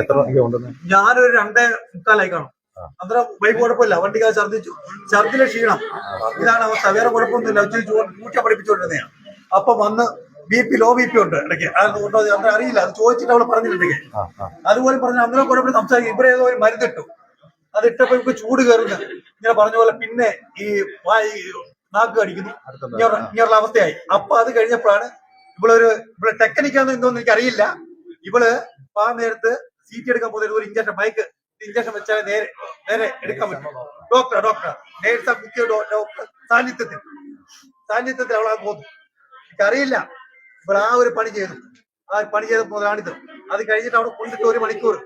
എത്ര കൊണ്ടുവന്ന്? ഞാനൊരു രണ്ടേ മുക്കാലായി കാണും. അത്ര ബൈക്ക് കുഴപ്പമില്ല. വണ്ടിക്ക് ഛർദിച്ചു ഛർദിലെ ക്ഷീണം. ഇതാണ് അവസ്ഥ. വേറെ കുഴപ്പമൊന്നുമില്ല. ഉച്ച പൂച്ച പഠിപ്പിച്ചുകൊണ്ടിരുന്നതാണ്. അപ്പൊ വന്ന് B P low B P ഉണ്ട് ഇടയ്ക്ക്. അറിയില്ല. അത് ചോദിച്ചിട്ട് അവൾ പറഞ്ഞിട്ടുണ്ടെങ്കിൽ അതുപോലെ പറഞ്ഞ അങ്ങനെ കുഴപ്പമില്ല സംസാരിക്കും. ഇവിടെ ഏതോ ഒരു മരുന്നിട്ടു. അത് ഇട്ടപ്പോ ഇവർക്ക് ചൂട് കയറുന്നു. ഇങ്ങനെ പറഞ്ഞ പോലെ പിന്നെ ഈ വായി നാക്ക് കടിക്കുന്നു. ഇങ്ങനെ ഇങ്ങനെയുള്ള അവസ്ഥയായി. അപ്പൊ അത് കഴിഞ്ഞപ്പോഴാണ് ഇവളൊരു ഇവിടെ ടെക്നിക്കാന്ന് എന്തോന്ന് എനിക്ക് അറിയില്ല ഇവൾ ആ നേരത്ത് സീറ്റ് എടുക്കാൻ പോകുന്ന ഒരു ഇഞ്ചക്ഷൻ മൈക്ക് ഇഞ്ചക്ഷൻ വെച്ചാൽ നേരെ നേരെ എടുക്കാൻ പറ്റും. ഡോക്ടർ ഡോക്ടർ നേരത്തെ കുത്തിയ ഡോക്ടർ. സാന്നിധ്യത്തിൽ. സാന്നിധ്യത്തിൽ അവളാ പോകുന്നു എനിക്കറിയില്ല. ഇവൾ ആ ഒരു പണി ചെയ്തു. ആ ഒരു പണി ചെയ്ത മുതലാണിത്. അത് കഴിഞ്ഞിട്ട് അവിടെ കൊണ്ടിട്ട് ഒരു മണിക്കൂർ.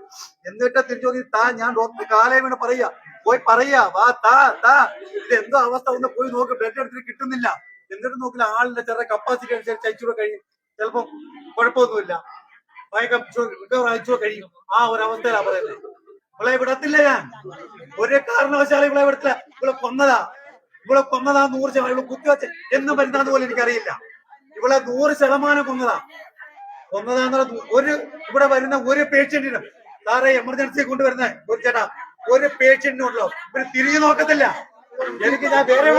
എന്നിട്ട് തിരിച്ചു നോക്കി താ ഞാൻ ഡോക്ടർ കാലേ വീണ് പറയാ പോയി പറയാ വാ താ താ. ഇത് എന്തോ അവസ്ഥ ഒന്ന് പോയി നോക്ക്. ബ്ലഡ് എടുത്തിട്ട് കിട്ടുന്നില്ല. എന്നിട്ട് നോക്കില്ല ആളിന്റെ ചെറിയ കപ്പാസിറ്റി അനുസരിച്ച് അയച്ചുകൂടെ കഴിയും. ചിലപ്പം കുഴപ്പമൊന്നുമില്ല. മയക്കം റിക്കവർ അയച്ചു കഴിയും. ആ ഒരു അവസ്ഥയിലാ പറയുന്നത്. ഇവളെ വിടത്തില്ല ഞാൻ. ഒരു കാരണവശാലും ഇവളെ വിടത്തില്ല. ഇവളെ കൊന്നതാ. ഇവളെ കൊന്നതാ നൂറ് ശതമാനം. ഇവളെ കുത്തിവെച്ച് എന്നും മരുന്നാന്ന് പോലും എനിക്കറിയില്ല. ഇവളെ നൂറ് ശതമാനം കൊന്നതാ. കൊന്നതാന്നുള്ള ഒരു ഇവിടെ വരുന്ന ഒരു പേഷ്യന്റിനും സാറെ എമർജൻസി കൊണ്ടുവരുന്ന ഒരു ചേട്ടാ ഒരു പേഷ്യന്റിനും ഉള്ളോ? ഇവർ തിരിഞ്ഞു നോക്കത്തില്ല. എനിക്ക് ഞാൻ വേറെ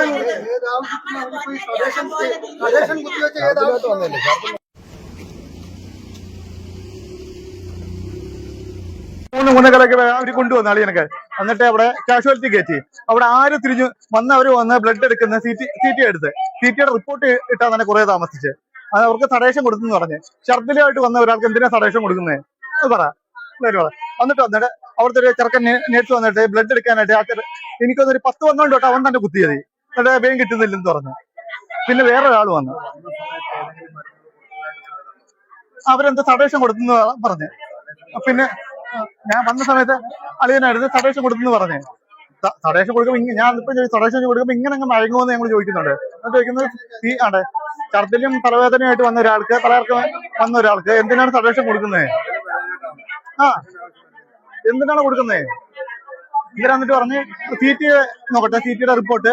മൂന്ന് മൂന്നേക്കാലൊക്കെ അവർ കൊണ്ടുവന്നു അളിയനൊക്കെ. എന്നിട്ട് അവിടെ കാഷ്വാലിറ്റി കയറ്റി അവിടെ ആര് തിരിഞ്ഞു വന്നവര് വന്ന് ബ്ലഡ് എടുക്കുന്ന സി ടി സി ടി എടുത്ത്. സി ടിയുടെ റിപ്പോർട്ട് ഇട്ടാൽ തന്നെ കുറെ താമസിച്ച്. അത് അവർക്ക് തടേഷൻ കൊടുക്കുന്നു പറഞ്ഞു. ഛർദിലായിട്ട് വന്ന ഒരാൾക്ക് എന്തിനാ തടേഷൻ കൊടുക്കുന്നത് അത് പറ. എന്നിട്ട് വന്നിട്ട് അവിടുത്തെ ഒരു ചെറുക്കൻ നേരിട്ട് വന്നിട്ട് ബ്ലഡ് എടുക്കാനായിട്ട് ആ ചെറു എനിക്കൊന്നൊരു പത്ത് വന്നോണ്ട് തൊട്ട് അവൻ തന്നെ കുത്തിയത് എന്നിട്ട് വേഗം കിട്ടുന്നില്ലെന്ന് പറഞ്ഞു. പിന്നെ വേറെ ഒരാൾ വന്നു. അവരെന്ത് തടേശം കൊടുത്തെന്ന് പറഞ്ഞു. പിന്നെ ഞാൻ വന്ന സമയത്ത് അളിയനായിരുന്നു തടേശം കൊടുത്തെന്ന് പറഞ്ഞു. ത- തടേശം കൊടുക്കുമ്പോ ഞാൻ ഇപ്പൊ തടേശം കൊടുക്കുമ്പോ ഇങ്ങനെ അങ്ങ് മയങ്ങുമെന്ന് ഞങ്ങൾ ചോദിക്കുന്നുണ്ട്. ചോദിക്കുന്നത് ഈ ആണ് ഛർദിലും തലവേദനയായിട്ട് വന്ന ഒരാൾക്ക് പലർക്കും വന്ന ഒരാൾക്ക് എന്തിനാണ് തടേശം കൊടുക്കുന്നത് ആ എന്തിനാണ് കൊടുക്കുന്നത് ഇവർ എന്നിട്ട് പറഞ്ഞ്? സി ടി നോക്കട്ടെ സി ടിയുടെ റിപ്പോർട്ട്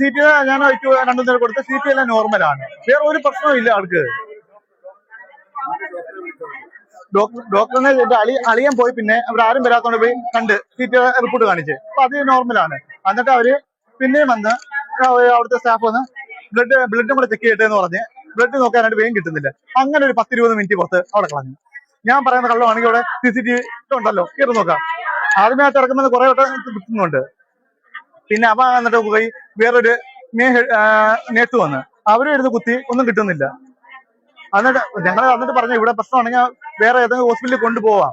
സി ടി ഞാൻ രണ്ടു നേരം കൊടുത്ത സി ടി എല്ലാം നോർമലാണ് വേറെ ഒരു പ്രശ്നവും ഇല്ല ആൾക്ക്. ഡോക്ടർ ഡോക്ടറിനെ അളി അളിയൻ പോയി പിന്നെ അവരാരും വരാത്തോണ്ട് പോയി കണ്ട് സി ടി റിപ്പോർട്ട് കാണിച്ച്. അപ്പൊ അത് നോർമലാണ് എന്നിട്ട് അവർ പിന്നെയും വന്ന് അവിടുത്തെ സ്റ്റാഫ് വന്ന് ബ്ലഡ് ബ്ലഡും കൂടെ ചെക്ക് ചെയ്യട്ടെ എന്ന് പറഞ്ഞ് ബ്ലഡ് നോക്കാനായിട്ട് വേഗം കിട്ടുന്നില്ല. അങ്ങനെ ഒരു പത്തിരുപത് മിനിറ്റ് പുറത്ത് അവിടെ കളഞ്ഞു. ഞാൻ പറയുന്ന കള്ളമാണെങ്കിൽ അവിടെ സി സി ടി വി ഉണ്ടല്ലോ. കയറി നോക്കാം. ആദ്യമായിട്ട് ഇറക്കുന്നത് കുറെ വട്ടം കിട്ടുന്നുണ്ട്. പിന്നെ അവ എന്നിട്ട് പോയി വേറൊരു നേട്ട് വന്ന്. അവരും ഇരുന്ന് കുത്തി ഒന്നും കിട്ടുന്നില്ല. എന്നിട്ട് ഞങ്ങൾ എന്നിട്ട് പറഞ്ഞു ഇവിടെ പ്രശ്നമാണെങ്കിൽ വേറെ ഏതെങ്കിലും ഹോസ്പിറ്റലിൽ കൊണ്ടുപോവാം.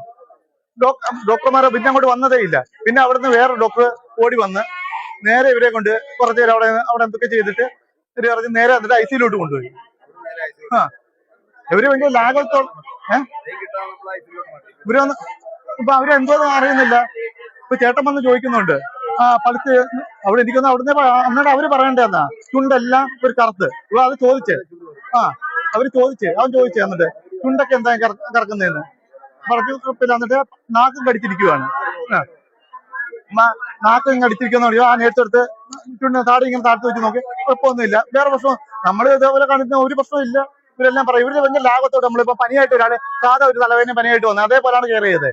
ഡോക്- ഡോക്ടർമാരെ പിന്നെ അങ്ങോട്ട് വന്നതേ ഇല്ല. പിന്നെ അവിടുന്ന് വേറെ ഡോക്ടർ ഓടി വന്ന് നേരെ ഇവരെ കൊണ്ട് കുറച്ചു നേരം അവിടെ അവിടെ എന്തൊക്കെ ചെയ്തിട്ട് ഇവർ പറഞ്ഞ് നേരെ എന്നിട്ട് ഐ സിയിലോട്ട് കൊണ്ടുപോയി. ആ. ഇവർ ഭയങ്കര ലാഘവത്തോളം ഏഹ് ഇവർ വന്ന് ഇപ്പൊ അവർ എന്തോന്നും അറിയുന്നില്ല. ഇപ്പൊ ചേട്ടൻ വന്ന് ചോദിക്കുന്നുണ്ട്. ആ പഠിച്ച് അവിടെ എനിക്കൊന്ന് അവിടുന്ന് അന്നേരം അവർ പറയണ്ടെന്നാ ചുണ്ടെല്ലാം ഒരു കറുത്ത്. ഇപ്പൊ അത് ചോദിച്ചേ. ആ അവർ ചോദിച്ചേ. അവൻ ചോദിച്ചേ എന്നിട്ട് ചുണ്ടൊക്കെ എന്താ കറ- കറക്കുന്നതെന്ന് പറഞ്ഞു എന്നിട്ട് നാക്കും കടിച്ചിരിക്കുവാണ്. ആ. നാക്ക് ഇങ്ങനെ അടിച്ചിരിക്കുന്ന പറയും ആ നേരത്തെടുത്ത് ചുണ്ടിന് താടി ഇങ്ങനെ താഴ്ത്തി വെച്ച് നോക്കി കുഴപ്പമൊന്നുമില്ല വേറെ പ്രശ്നം നമ്മൾ ഇതേപോലെ കാണിക്കുന്ന ഒരു പ്രശ്നവും ഇല്ല. ഇവരെല്ലാം പറയും ഇവർ വലിയ ലാഭത്തോടെ നമ്മളിപ്പോ പനിയായിട്ട് ഒരാളെ സാധാ ഒരു തലവേദന പനിയായിട്ട് വന്നത് അതേപോലെയാണ് കെയർ ചെയ്തത്.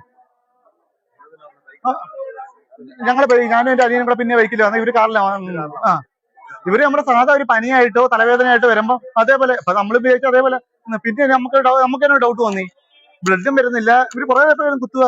ഞങ്ങളെ ഞാനും എന്റെ അനിയനും കൂടെ പിന്നെ ബൈക്കിൽ വന്നത് ഇവർ കാറിലാണ് ആ. ഇവർ നമ്മുടെ സാധാ ഒരു പനിയായിട്ടോ തലവേദനയായിട്ടോ വരുമ്പോ അതേപോലെ നമ്മൾ ഉപയോഗിച്ച അതേപോലെ പിന്നെ നമുക്ക് നമുക്ക് തന്നെ ഡൗട്ട് വന്നി. ബ്ലഡും വരുന്നില്ല ഇവർ കുറെ പേരും കുത്തുക.